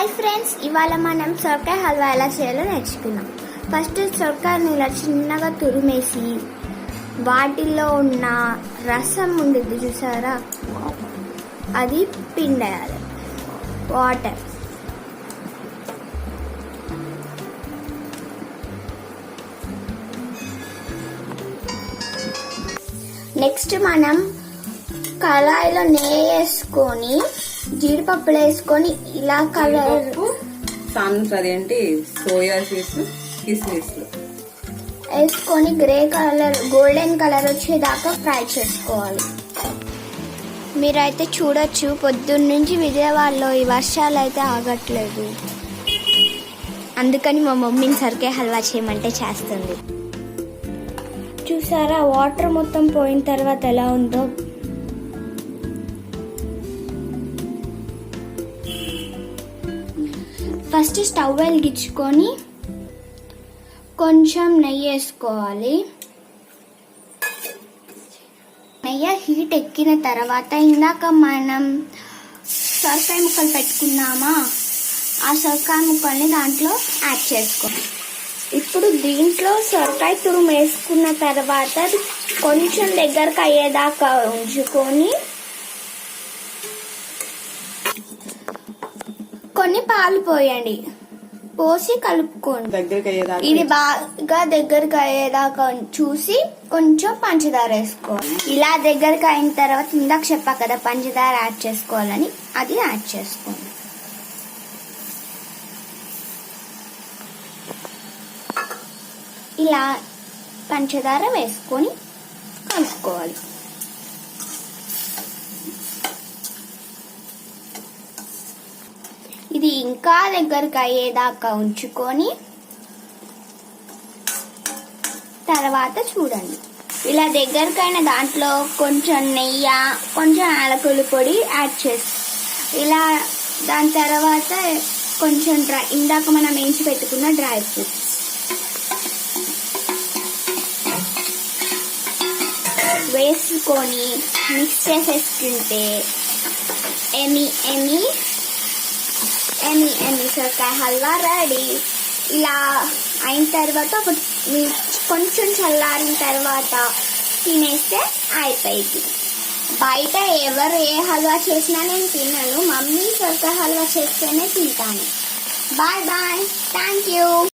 Hi friends ఇవాళ మనం సొరకాయ హల్వా ఎలా చేయాలో నేర్చుకున్నాం ఫస్ట్ సొరకాయని ఇలా చిన్నగా తురిమేసి వాటిలో ఉన్న రసం ఉండిద్ది చూసారా? అది పిండేయాలి. వాటర్ నెక్స్ట్ మనం కళాయిలో నెయ్యి వేసుకొని జీడిపప్పులు వేసుకొని ఇలా కలర్ సన్స్ అదేంటి సోయా సీడ్స్ కిస్మిస్. వేసుకొని గ్రే కలర్ గోల్డెన్ కలర్ వచ్చేదాకా ఫ్రై చేసుకోవాలి. మీరైతే చూడొచ్చు పొద్దున్న నుంచి విజయవాడలో ఈ వర్షాలు అయితే ఆగట్లేదు. అందుకని మా మమ్మీని సరికే హల్వా చేయమంటే చేస్తుంది. చూసారా వాటర్ మొత్తం పోయిన తర్వాత ఎలా ఉందో? ఫస్ట్ స్టవ్ వెలిగించుకొని కొంచెం నెయ్యి వేసుకోవాలి. నెయ్యి హీట్ ఎక్కిన తర్వాత ఇందాక మనం సొరకాయ ముక్కలు పెట్టుకున్నామా? ఆ సొరకాయ ముక్కల్ని దాంట్లో యాడ్ చేసుకోవాలి. ఇప్పుడు దీంట్లో సొరకాయ తురుము వేసుకున్న తర్వాత కొంచెం దగ్గరకు అయ్యేదాకా ఉంచుకొని కొన్ని పాలు పోయండి. పోసి కలుపుకోండి. దగ్గరికి అయ్యేదాకా ఇది బాగా దగ్గరికి అయ్యేదాకా చూసి కొంచెం పంచదార వేసుకోవాలి ఇలా దగ్గరికి అయిన తర్వాత ఇందాక చెప్పా కదా పంచదార యాడ్ చేసుకోవాలని అది యాడ్ చేసుకోండి. ఇలా పంచదార వేసుకొని కలుపుకోవాలి. ఇది ఇంకా దగ్గరికి అయ్యేదాకా ఉంచుకొని తర్వాత చూడండి. ఇలా దగ్గరకైన దాంట్లో కొంచెం నెయ్యి కొంచెం యాలకుల పొడి యాడ్ చేసి ఇలా దాని తర్వాత కొంచెం డ్రై ఇందాక మనం వేయించి పెట్టుకున్న డ్రై ఫ్రూట్స్. వేసుకొని మిక్స్ చేసేసుకుంటే ఎమి ఎమి ఎన్ని ఎన్ని సొరకాయ హల్వా రెడీ. ఇలా అయిన తర్వాత ఒక కొంచెం చల్లారిన తర్వాత తినేస్తే అయిపోయింది. బయట ఎవరు ఏ హల్వా చేసినా నేను తినను. మమ్మీ సొరకాయ హల్వా చేస్తేనే తింటాను. Bye bye. Thank you.